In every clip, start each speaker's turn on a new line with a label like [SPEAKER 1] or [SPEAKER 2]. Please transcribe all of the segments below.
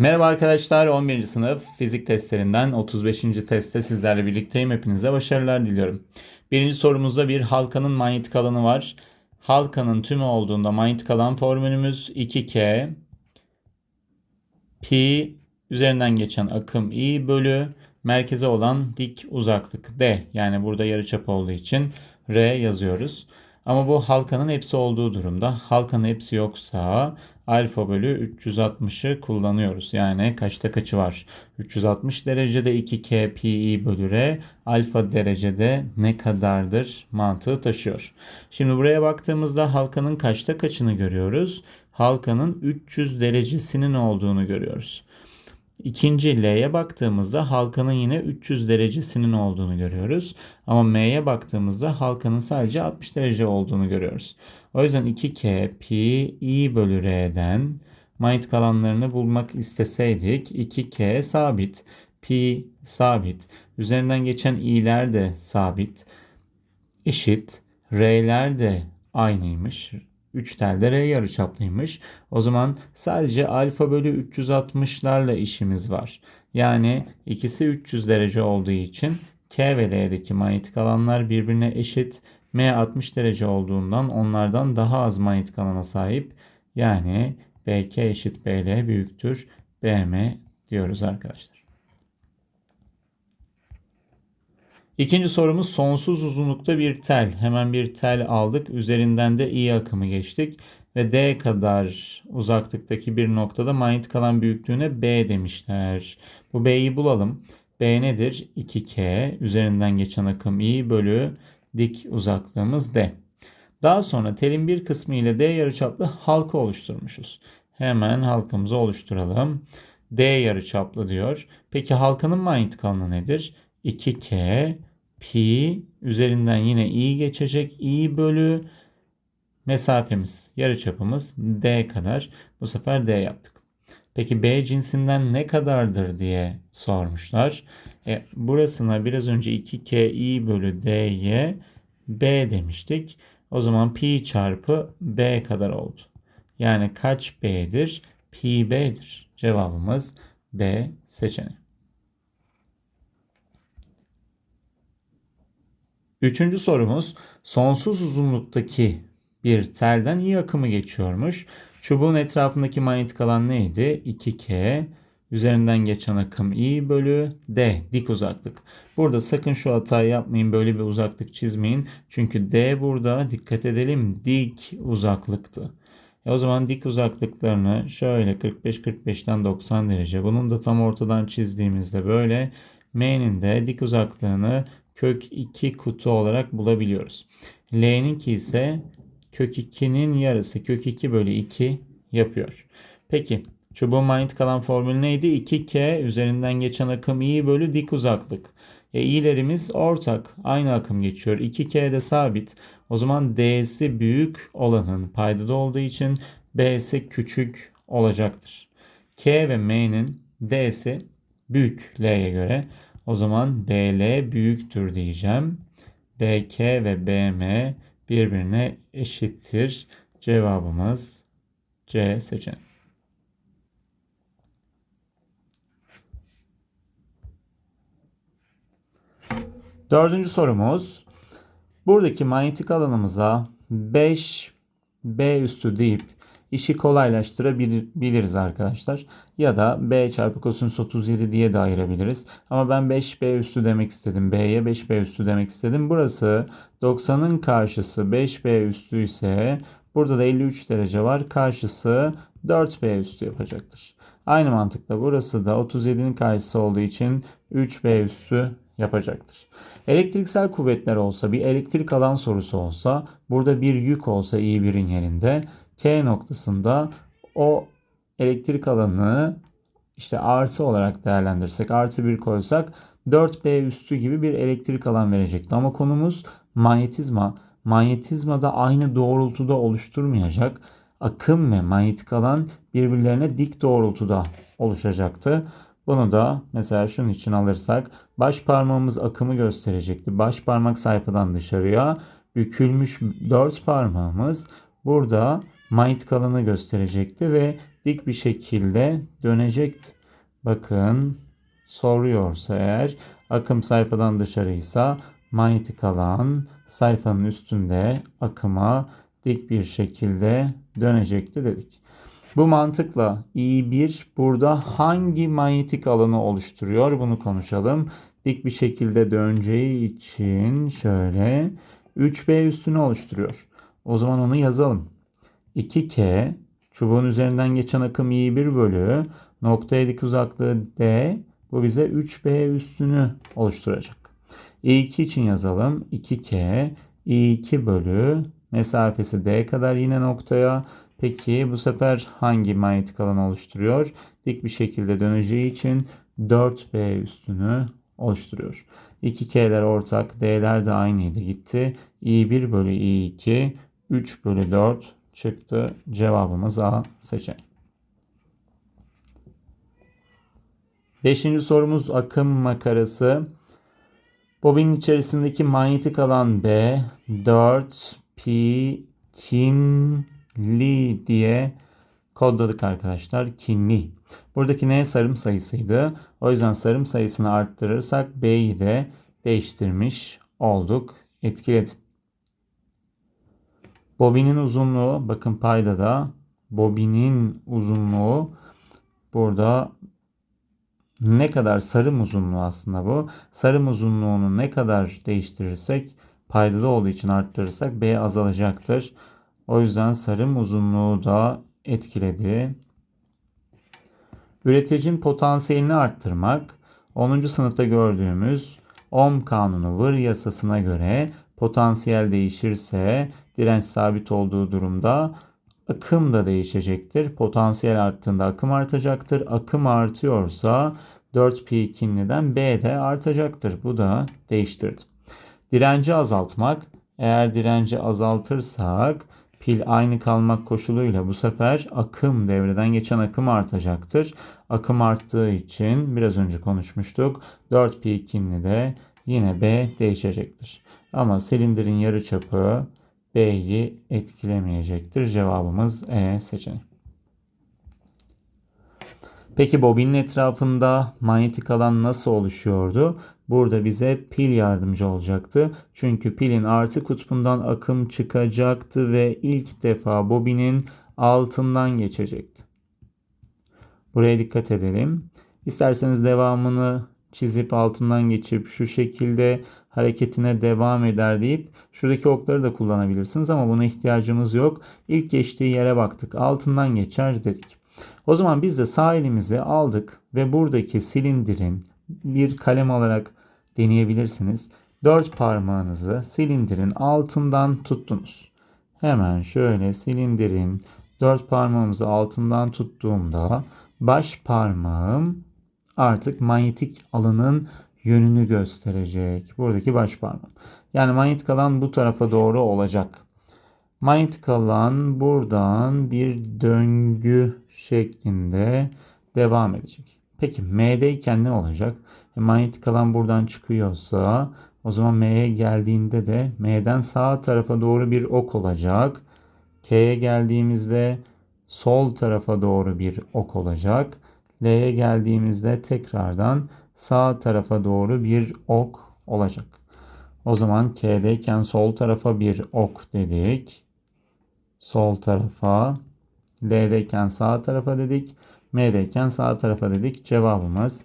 [SPEAKER 1] Merhaba arkadaşlar 11. sınıf fizik testlerinden 35. testte sizlerle birlikteyim. Hepinize başarılar diliyorum. Birinci sorumuzda bir halkanın manyetik alanı var. Halkanın tümü olduğunda manyetik alan formülümüz 2K pi üzerinden geçen akım i bölü merkeze olan dik uzaklık d. Yani burada yarıçap olduğu için r yazıyoruz. Ama bu halkanın hepsi olduğu durumda. Halkanın hepsi yoksa alfa bölü 360'ı kullanıyoruz. Yani kaçta kaçı var? 360 derecede 2k pi bölü r alfa derecede ne kadardır mantığı taşıyor. Şimdi buraya baktığımızda halkanın kaçta kaçını görüyoruz? Halkanın 300 derecesinin olduğunu görüyoruz. İkinci L'ye baktığımızda halkanın yine 300 derecesinin olduğunu görüyoruz. Ama M'ye baktığımızda halkanın sadece 60 derece olduğunu görüyoruz. O yüzden 2K pi i bölü R'den manyetik alanlarını bulmak isteseydik 2K sabit, pi sabit, üzerinden geçen i'ler de sabit, eşit, R'ler de aynıymış. 3 tel de R yarıçaplıymış. O zaman sadece alfa bölü 360'larla işimiz var. Yani ikisi 300 derece olduğu için K ve L'deki manyetik alanlar birbirine eşit. M 60 derece olduğundan onlardan daha az manyetik alana sahip. Yani BK eşit BL büyüktür BM diyoruz arkadaşlar. İkinci sorumuz sonsuz uzunlukta bir tel. Hemen bir tel aldık. Üzerinden de i akımı geçtik. Ve d kadar uzaklıktaki bir noktada manyetik alan büyüklüğüne b demişler. Bu b'yi bulalım. b nedir? 2k üzerinden geçen akım i bölü dik uzaklığımız d. Daha sonra telin bir kısmı ile d yarıçaplı halka oluşturmuşuz. Hemen halkamızı oluşturalım. D yarıçaplı diyor. Peki halkanın manyetik alanı nedir? 2K pi üzerinden yine i geçecek. i bölü mesafemiz, yarıçapımız d kadar. Bu sefer d yaptık. Peki b cinsinden ne kadardır diye sormuşlar. E, burasına biraz önce 2k i bölü d'ye b demiştik. O zaman pi çarpı b kadar oldu. Yani kaç b'dir? Pi b'dir. Cevabımız B seçeneği. Üçüncü sorumuz sonsuz uzunluktaki bir telden i akımı geçiyormuş. Çubuğun etrafındaki manyetik alan neydi? 2K üzerinden geçen akım i bölü d dik uzaklık. Burada sakın şu hatayı yapmayın böyle bir uzaklık çizmeyin. Çünkü d burada dikkat edelim dik uzaklıktı. E o zaman dik uzaklıklarını şöyle 45-45'ten 90 derece bunun da tam ortadan çizdiğimizde böyle m'nin de dik uzaklığını kök 2 kutu olarak bulabiliyoruz. L'ninki ise kök 2'nin yarısı kök 2 bölü 2 yapıyor. Peki çubuğun manyetik alan formülü neydi? 2K üzerinden geçen akım i bölü dik uzaklık. E, i'lerimiz ortak. Aynı akım geçiyor. 2K de sabit. O zaman D'si büyük olanın paydada olduğu için B'si küçük olacaktır. K ve M'nin D'si büyük L'ye göre. O zaman BL büyüktür diyeceğim. BK ve BM birbirine eşittir. Cevabımız C seçeneği. Dördüncü sorumuz. Buradaki manyetik alanımıza 5 B üstü deyip işi kolaylaştırabiliriz arkadaşlar. Ya da B çarpı kosinüs 37 diye de ayırabiliriz. Ama ben 5B üstü demek istedim. B'ye 5B üstü demek istedim. Burası 90'ın karşısı 5B üstü ise burada da 53 derece var. Karşısı 4B üstü yapacaktır. Aynı mantıkla burası da 37'nin karşısı olduğu için 3B üstü yapacaktır. Elektriksel kuvvetler olsa bir elektrik alan sorusu olsa burada bir yük olsa iyi birin yerinde K noktasında o elektrik alanını işte artı olarak değerlendirsek artı bir koysak 4B üstü gibi bir elektrik alan verecekti. Ama konumuz manyetizma. Manyetizma da aynı doğrultuda oluşturmayacak. Akım ve manyetik alan birbirlerine dik doğrultuda oluşacaktı. Bunu da mesela şunun için alırsak baş parmağımız akımı gösterecekti. Baş parmak sayfadan dışarıya bükülmüş dört parmağımız burada manyetik alanı gösterecekti ve dik bir şekilde dönecekti. Bakın soruyorsa eğer akım sayfadan dışarıysa manyetik alan sayfanın üstünde akıma dik bir şekilde dönecekti dedik. Bu mantıkla I1 burada hangi manyetik alanı oluşturuyor bunu konuşalım. Dik bir şekilde döneceği için şöyle 3B üstünü oluşturuyor. O zaman onu yazalım. 2K çubuğun üzerinden geçen akım I1 bölü noktaya dik uzaklığı D bu bize 3B üstünü oluşturacak. I2 için yazalım. 2K I2 bölü mesafesi D kadar yine noktaya. Peki bu sefer hangi manyetik alan oluşturuyor? Dik bir şekilde döneceği için 4B üstünü oluşturuyor. 2K'ler ortak, D'ler de aynıydı gitti. I1 bölü I2 3 bölü 4 çıktı. Cevabımız A seçeneği. Beşinci sorumuz akım makarası. Bobinin içerisindeki manyetik alan B 4 pi kinli diye kodladık arkadaşlar. Kinli. Buradaki N sarım sayısıydı. O yüzden sarım sayısını arttırırsak B'yi de değiştirmiş olduk. Etkiledi. Bobinin uzunluğu bakın payda da bobinin uzunluğu burada ne kadar sarım uzunluğu aslında bu. Sarım uzunluğunu ne kadar değiştirirsek paydada olduğu için arttırırsak B azalacaktır. O yüzden sarım uzunluğu da etkiledi. Üreticinin potansiyelini arttırmak 10. sınıfta gördüğümüz Ohm kanunu vır yasasına göre potansiyel değişirse direnç sabit olduğu durumda akım da değişecektir. Potansiyel arttığında akım artacaktır. Akım artıyorsa 4pi kinliden B de artacaktır. Bu da değiştirdi. Direnci azaltmak. Eğer direnci azaltırsak pil aynı kalmak koşuluyla bu sefer akım devreden geçen akım artacaktır. Akım arttığı için biraz önce konuşmuştuk. 4pi kinli de yine B değişecektir. Ama silindirin yarıçapı B'yi etkilemeyecektir. Cevabımız E seçeneği. Peki bobinin etrafında manyetik alan nasıl oluşuyordu? Burada bize pil yardımcı olacaktı. Çünkü pilin artı kutbundan akım çıkacaktı ve ilk defa bobinin altından geçecekti. Buraya dikkat edelim. İsterseniz devamını çizip altından geçip şu şekilde hareketine devam eder deyip şuradaki okları da kullanabilirsiniz ama buna ihtiyacımız yok. İlk geçtiği yere baktık. Altından geçer dedik. O zaman biz de sağ elimizi aldık ve buradaki silindirin bir kalem alarak deneyebilirsiniz. Dört parmağınızı silindirin altından tuttunuz. Hemen şöyle silindirin dört parmağımızı altından tuttuğumda baş parmağım artık manyetik alanın yönünü gösterecek. Buradaki baş parmağım. Yani manyetik alan bu tarafa doğru olacak. Manyetik alan buradan bir döngü şeklinde devam edecek. Peki M'deyken ne olacak? E, manyetik alan buradan çıkıyorsa o zaman M'ye geldiğinde de M'den sağ tarafa doğru bir ok olacak. K'ye geldiğimizde sol tarafa doğru bir ok olacak. L'ye geldiğimizde tekrardan sağ tarafa doğru bir ok olacak. O zaman K'deyken sol tarafa bir ok dedik. Sol tarafa. L'deyken sağ tarafa dedik. M'deyken sağ tarafa dedik. Cevabımız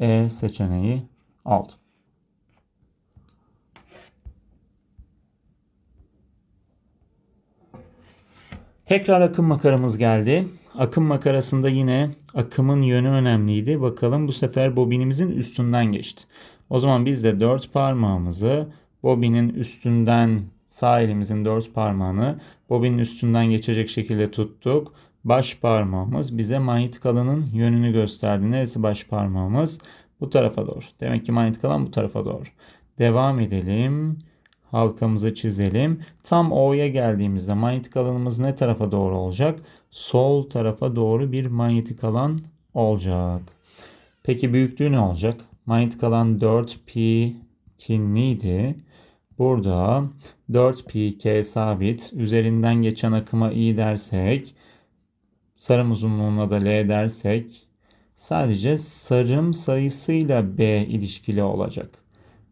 [SPEAKER 1] E seçeneği oldu. Tekrar akım makaramız geldi. Akım makarasında yine akımın yönü önemliydi. Bakalım bu sefer bobinimizin üstünden geçti. O zaman biz de dört parmağımızı bobinin üstünden sağ elimizin dört parmağını bobinin üstünden geçecek şekilde tuttuk. Baş parmağımız bize manyetik alanın yönünü gösterdi. Neresi baş parmağımız? Bu tarafa doğru. Demek ki manyetik alan bu tarafa doğru. Devam edelim. Halkamızı çizelim. Tam O'ya geldiğimizde manyetik alanımız ne tarafa doğru olacak? Sol tarafa doğru bir manyetik alan olacak. Peki büyüklüğü ne olacak? Manyetik alan 4pi kinliydi. Burada 4pi k sabit. Üzerinden geçen akıma i dersek Sarım uzunluğuna da L dersek sadece sarım sayısıyla B ilişkili olacak.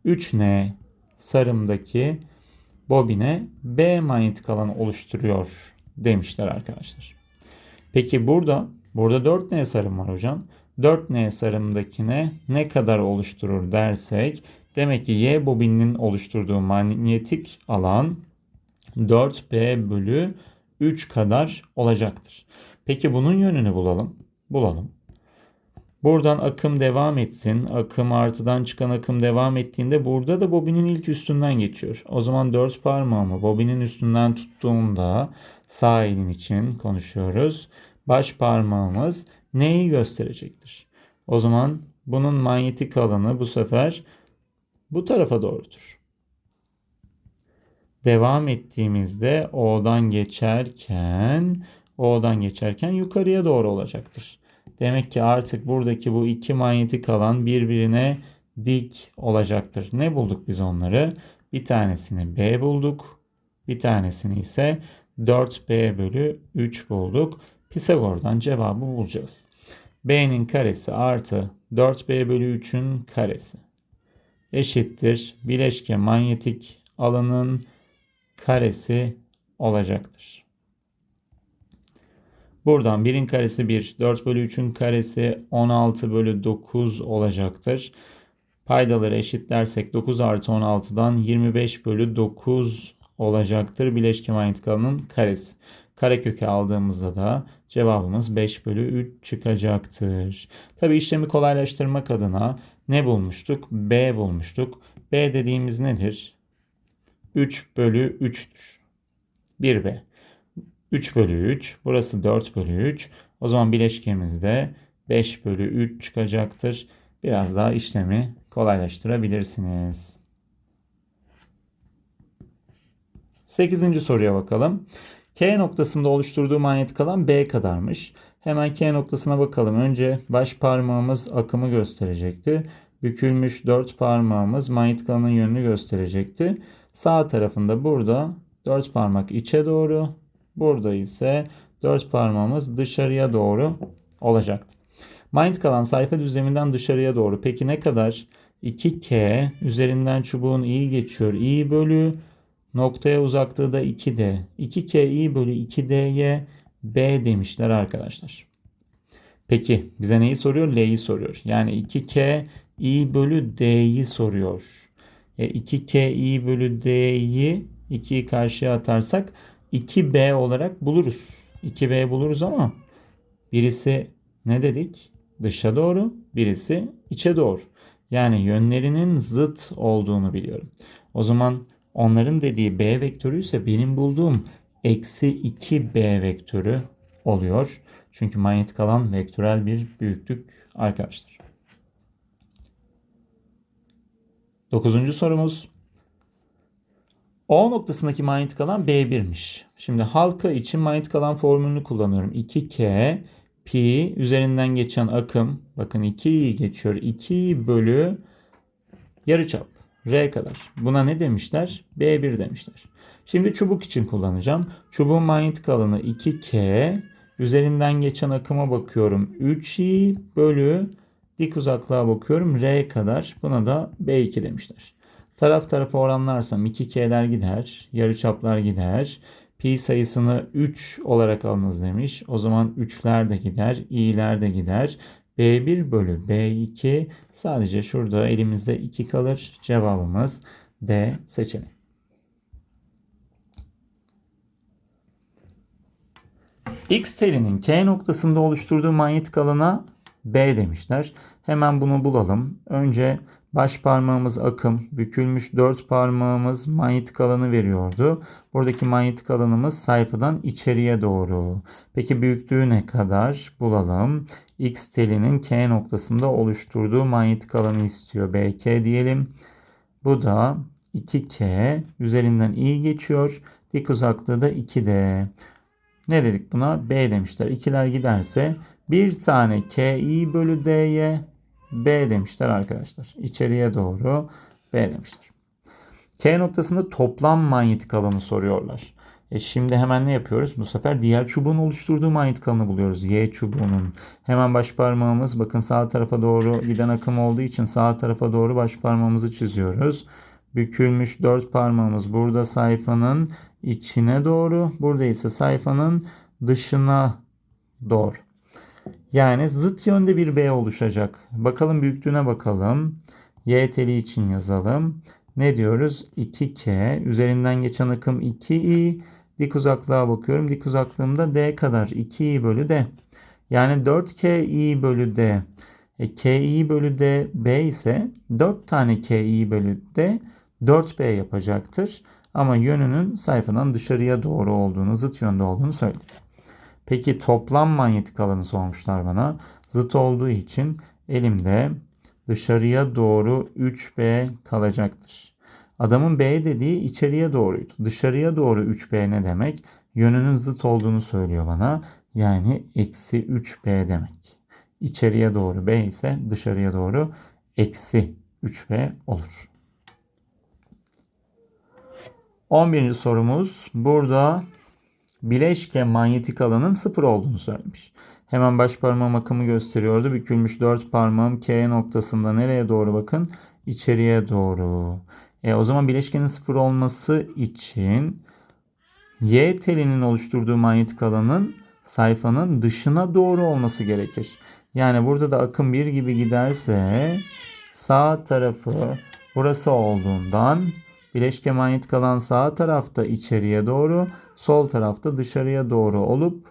[SPEAKER 1] 3N sarımdaki bobine B manyetik alan oluşturuyor demişler arkadaşlar. Peki burada burada 4N sarım var hocam. 4N sarımdakine ne kadar oluşturur dersek demek ki Y bobininin oluşturduğu manyetik alan 4B bölü 3 kadar olacaktır. Peki bunun yönünü bulalım. Bulalım. Buradan akım devam etsin. Akım artıdan çıkan akım devam ettiğinde burada da bobinin ilk üstünden geçiyor. O zaman dört parmağımı bobinin üstünden tuttuğumda sağ elin için konuşuyoruz. Baş parmağımız neyi gösterecektir? O zaman bunun manyetik alanı bu sefer bu tarafa doğrudur. Devam ettiğimizde O'dan geçerken O'dan geçerken yukarıya doğru olacaktır. Demek ki artık buradaki bu iki manyetik alan birbirine dik olacaktır. Ne bulduk biz onları? Bir tanesini B bulduk. Bir tanesini ise 4B bölü 3 bulduk. Pisagor'dan cevabı bulacağız. B'nin karesi artı 4B bölü 3'ün karesi eşittir. Bileşke manyetik alanın karesi olacaktır. Buradan 1'in karesi 1, 4 bölü 3'ün karesi 16 bölü 9 olacaktır. Paydaları eşitlersek 9 artı 16'dan 25 bölü 9 olacaktır. Bileşke manyetik karesi. Karekökü aldığımızda da cevabımız 5 bölü 3 çıkacaktır. Tabi işlemi kolaylaştırmak adına ne bulmuştuk? B bulmuştuk. B dediğimiz nedir? 3 bölü 3'tür. 1B. 3 bölü 3. Burası 4 bölü 3. O zaman bileşkemizde 5 bölü 3 çıkacaktır. Biraz daha işlemi kolaylaştırabilirsiniz. 8. soruya bakalım. K noktasında oluşturduğu manyetik alan B kadarmış. Hemen K noktasına bakalım. Önce baş parmağımız akımı gösterecekti. Bükülmüş dört parmağımız manyetik alanın yönünü gösterecekti. Sağ tarafında burada dört parmak içe doğru, burada ise dört parmağımız dışarıya doğru olacaktı. Manyetik alan sayfa düzleminden dışarıya doğru. Peki ne kadar? 2K üzerinden çubuğun i geçiyor. i bölü noktaya uzaklığı da 2D. 2K i bölü 2D'ye B demişler arkadaşlar. Peki bize neyi soruyor? L'yi soruyor. Yani 2K i bölü D'yi soruyor. E, 2K i bölü D'yi 2'yi karşıya atarsak 2B olarak buluruz. 2B buluruz ama birisi ne dedik? Dışa doğru, birisi içe doğru. Yani yönlerinin zıt olduğunu biliyorum. O zaman onların dediği B vektörü ise benim bulduğum eksi 2B vektörü oluyor. Çünkü manyetik alan vektörel bir büyüklük arkadaşlar. Dokuzuncu sorumuz. O noktasındaki manyetik alan B1'miş. Şimdi halka için manyetik alan formülünü kullanıyorum. 2K pi üzerinden geçen akım bakın 2 geçiyor. 2 bölü yarıçap R kadar. Buna ne demişler? B1 demişler. Şimdi çubuk için kullanacağım. Çubuğun manyetik alanı 2K üzerinden geçen akıma bakıyorum. 3i bölü dik uzaklığa bakıyorum. R kadar. Buna da B2 demişler. Taraf tarafa oranlarsam 2K'ler gider. Yarıçaplar gider. Pi sayısını 3 olarak alınız demiş. O zaman 3'ler de gider. i'ler de gider. B1 bölü B2 sadece şurada elimizde 2 kalır. Cevabımız D seçeneği. X telinin K noktasında oluşturduğu manyetik alana B demişler. Hemen bunu bulalım. Önce baş parmağımız akım, bükülmüş dört parmağımız manyetik alanı veriyordu. Buradaki manyetik alanımız sayfadan içeriye doğru. Peki büyüklüğü ne kadar? Bulalım. X telinin K noktasında oluşturduğu manyetik alanı istiyor. BK diyelim. Bu da 2K üzerinden i geçiyor. Dik uzaklığı da 2D. Ne dedik buna? B demişler. İkiler giderse bir tane K i bölü D'ye B demişler arkadaşlar. İçeriye doğru B demişler. K noktasında toplam manyetik alanı soruyorlar. E şimdi hemen ne yapıyoruz? Bu sefer diğer çubuğun oluşturduğu manyetik alanı buluyoruz. Y çubuğunun. Hemen baş parmağımız bakın sağ tarafa doğru giden akım olduğu için sağ tarafa doğru baş parmağımızı çiziyoruz. Bükülmüş dört parmağımız burada sayfanın içine doğru. Burada ise sayfanın dışına doğru. Yani zıt yönde bir B oluşacak. Bakalım büyüklüğüne bakalım. Y teli için yazalım. Ne diyoruz? 2K. Üzerinden geçen akım 2i. Dik uzaklığa bakıyorum. Dik uzaklığımda D kadar. 2i bölü D. Yani 4ki bölü D. E, ki bölü D B ise 4 tane ki bölü D 4B yapacaktır. Ama yönünün sayfadan dışarıya doğru olduğunu, zıt yönde olduğunu söyledik. Peki toplam manyetik alanı sormuşlar bana. Zıt olduğu için elimde dışarıya doğru 3B kalacaktır. Adamın B dediği içeriye doğruydu. Dışarıya doğru 3B ne demek? Yönünün zıt olduğunu söylüyor bana. Yani eksi 3B demek. İçeriye doğru B ise dışarıya doğru eksi 3B olur. 11. sorumuz burada bileşke manyetik alanın sıfır olduğunu söylemiş. Hemen baş parmağım akımı gösteriyordu. Bükülmüş dört parmağım K noktasında nereye doğru bakın? İçeriye doğru. E, o zaman bileşkenin sıfır olması için Y telinin oluşturduğu manyetik alanın sayfanın dışına doğru olması gerekir. Yani burada da akım bir gibi giderse sağ tarafı burası olduğundan bileşke manyetik alan sağ tarafta içeriye doğru, sol tarafta dışarıya doğru olup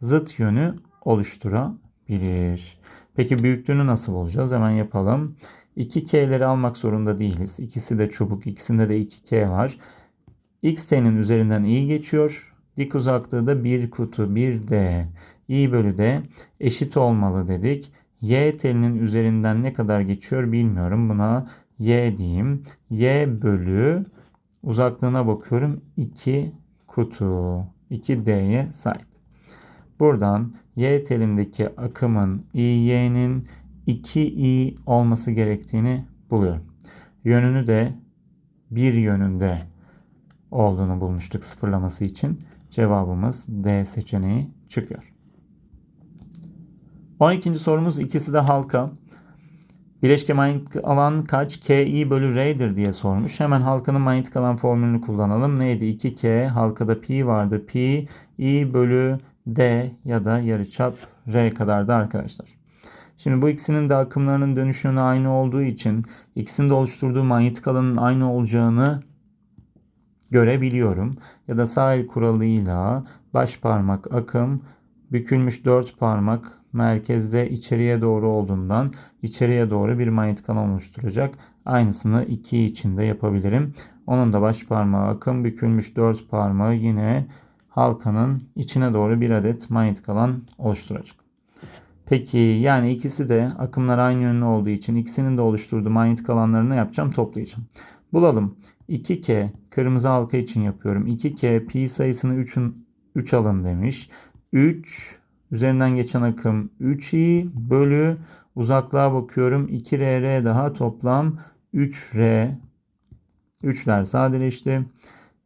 [SPEAKER 1] zıt yönü oluşturabilir. Peki büyüklüğünü nasıl bulacağız? Hemen yapalım. 2K'leri almak zorunda değiliz. İkisi de çubuk, ikisinde de 2K var. XT'nin üzerinden i geçiyor. Dik uzaklığı da 1 kutu 1D. i bölü D eşit olmalı dedik. Y telinin üzerinden ne kadar geçiyor bilmiyorum. Buna y diyeyim. y bölü uzaklığına bakıyorum. 2 kutu. 2D'ye sahip. Buradan y telindeki akımın i'y'nin 2i olması gerektiğini buluyorum. Yönünü de bir yönünde olduğunu bulmuştuk sıfırlaması için. Cevabımız D seçeneği çıkıyor. 12. sorumuz ikisi de halka. Bileşke manyetik alan kaç? Ki bölü R'dir diye sormuş. Hemen halkanın manyetik alan formülünü kullanalım. Neydi? 2K halkada pi vardı. Pi i bölü D ya da yarıçap R kadardı arkadaşlar. Şimdi bu ikisinin de akımlarının dönüşünün aynı olduğu için ikisinin de oluşturduğu manyetik alanın aynı olacağını görebiliyorum. Ya da sağ el kuralıyla baş parmak akım bükülmüş dört parmak merkezde içeriye doğru olduğundan içeriye doğru bir manyetik alan oluşturacak. Aynısını iki içinde yapabilirim. Onun da baş parmağı akım bükülmüş dört parmağı yine halkanın içine doğru bir adet manyetik alan oluşturacak. Peki yani ikisi de akımlar aynı yönlü olduğu için ikisinin de oluşturduğu manyetik alanlarını yapacağım toplayacağım. Bulalım. 2K kırmızı halka için yapıyorum. 2K pi sayısını 3'ün 3 alın demiş. 3 üzerinden geçen akım 3i bölü uzaklığa bakıyorum. 2rr daha toplam 3r 3'ler sadeleşti.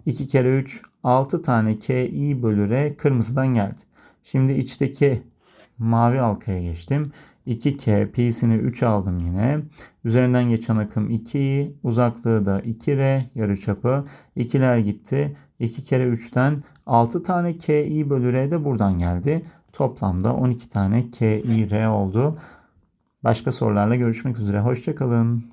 [SPEAKER 1] 2 kere 3 6 tane ki bölü r kırmızıdan geldi. Şimdi içteki mavi halkaya geçtim. 2K pi'sini 3 aldım yine. Üzerinden geçen akım 2i. Uzaklığı da 2R yarıçapı. 2'ler gitti. 2 kere 3'ten 6 tane KI bölü R de buradan geldi. Toplamda 12 tane KI R oldu. Başka sorularla görüşmek üzere. Hoşçakalın.